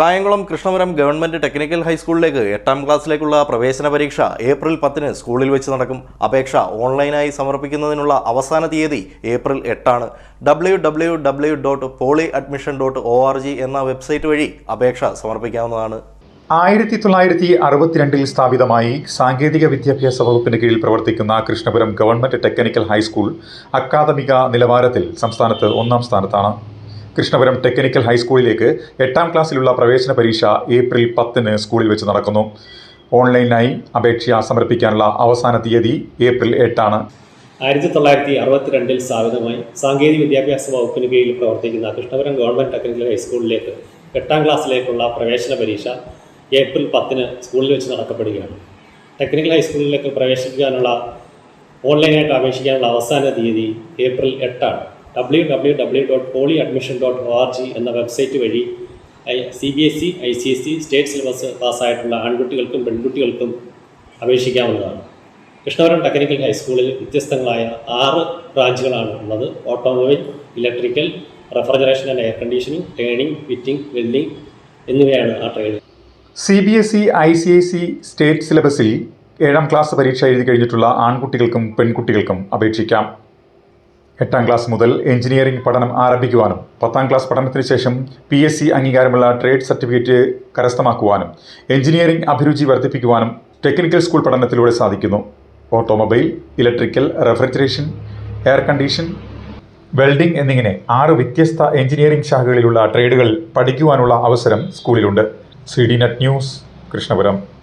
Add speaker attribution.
Speaker 1: Kayamkulam Krishnapuram government technical ഹൈസ്കൂളിലേക്ക് എട്ടാം ക്ലാസ്സിലേക്കുള്ള പ്രവേശന പരീക്ഷ ഏപ്രിൽ പത്തിന് സ്കൂളിൽ വെച്ച് നടക്കും. അപേക്ഷ ഓൺലൈനായി സമർപ്പിക്കുന്നതിനുള്ള അവസാന തീയതി ഏപ്രിൽ എട്ടാണ്. W W W dot poly admission dot O R G എന്ന വെബ്സൈറ്റ് വഴി അപേക്ഷ സമർപ്പിക്കാവുന്നതാണ്.
Speaker 2: ആയിരത്തി തൊള്ളായിരത്തി അറുപത്തിരണ്ടിൽ സ്ഥാപിതമായി സാങ്കേതിക വിദ്യാഭ്യാസ വകുപ്പിന് കീഴിൽ പ്രവർത്തിക്കുന്ന കൃഷ്ണപുരം ഗവൺമെന്റ് ടെക്നിക്കൽ ഹൈസ്കൂൾ അക്കാദമിക നിലവാരത്തിൽ സംസ്ഥാനത്ത് ഒന്നാം സ്ഥാനത്താണ്. കൃഷ്ണപുരം ടെക്നിക്കൽ ഹൈസ്കൂളിലേക്ക് എട്ടാം ക്ലാസ്സിലുള്ള പ്രവേശന പരീക്ഷ ഏപ്രിൽ പത്തിന് സ്കൂളിൽ വെച്ച് നടക്കുന്നു. ഓൺലൈനായി അപേക്ഷ സമർപ്പിക്കാനുള്ള അവസാന തീയതി ഏപ്രിൽ എട്ടാണ്.
Speaker 3: ആയിരത്തി തൊള്ളായിരത്തി അറുപത്തിരണ്ടിൽ സ്ഥാപിതമായി സാങ്കേതിക വിദ്യാഭ്യാസ വകുപ്പിന് കീഴിൽ പ്രവർത്തിക്കുന്ന കൃഷ്ണപുരം ഗവൺമെന്റ് ടെക്നിക്കൽ ഹൈസ്കൂളിലേക്ക് എട്ടാം ക്ലാസ്സിലേക്കുള്ള പ്രവേശന പരീക്ഷ ഏപ്രിൽ പത്തിന് സ്കൂളിൽ വെച്ച് നടക്കപ്പെടുകയാണ്. ടെക്നിക്കൽ ഹൈസ്കൂളിലേക്ക് പ്രവേശിക്കാനുള്ള ഓൺലൈനായിട്ട് അപേക്ഷിക്കാനുള്ള അവസാന തീയതി ഏപ്രിൽ എട്ടാണ്. W W W dot poly admission dot O R G എന്ന വെബ്സൈറ്റ് വഴി C B S E I C S E state syllabus പാസ്സായിട്ടുള്ള ആൺകുട്ടികൾക്കും പെൺകുട്ടികൾക്കും അപേക്ഷിക്കാവുന്നതാണ്. കൃഷ്ണപുരം ടെക്നിക്കൽ ഹൈസ്കൂളിൽ വ്യത്യസ്തങ്ങളായ ആറ് ബ്രാഞ്ചുകളാണ് ഉള്ളത്. Automobile electrical refrigeration and air conditioning training fitting welding എന്നിവയാണ് ആ trade
Speaker 2: C B S E I C I C state സിലബസിൽ ഏഴാം ക്ലാസ് പരീക്ഷ എഴുതി കഴിഞ്ഞിട്ടുള്ള ആൺകുട്ടികൾക്കും പെൺകുട്ടികൾക്കും അപേക്ഷിക്കാം. എട്ടാം ക്ലാസ് മുതൽ എഞ്ചിനീയറിംഗ് പഠനം ആരംഭിക്കുവാനും പത്താം ക്ലാസ് പഠനത്തിന് ശേഷം പി എസ് സി അംഗീകാരമുള്ള ട്രേഡ് സർട്ടിഫിക്കറ്റ് കരസ്ഥമാക്കുവാനും എഞ്ചിനീയറിംഗ് അഭിരുചി വർദ്ധിപ്പിക്കുവാനും ടെക്നിക്കൽ സ്കൂൾ പഠനത്തിലൂടെ സാധിക്കുന്നു. Automobile electrical refrigeration air condition welding എന്നിങ്ങനെ ആറ് വ്യത്യസ്ത എഞ്ചിനീയറിംഗ് ശാഖകളിലുള്ള ട്രേഡുകൾ പഠിക്കുവാനുള്ള അവസരം സ്കൂളിലുണ്ട്. C D net news Krishnapuram.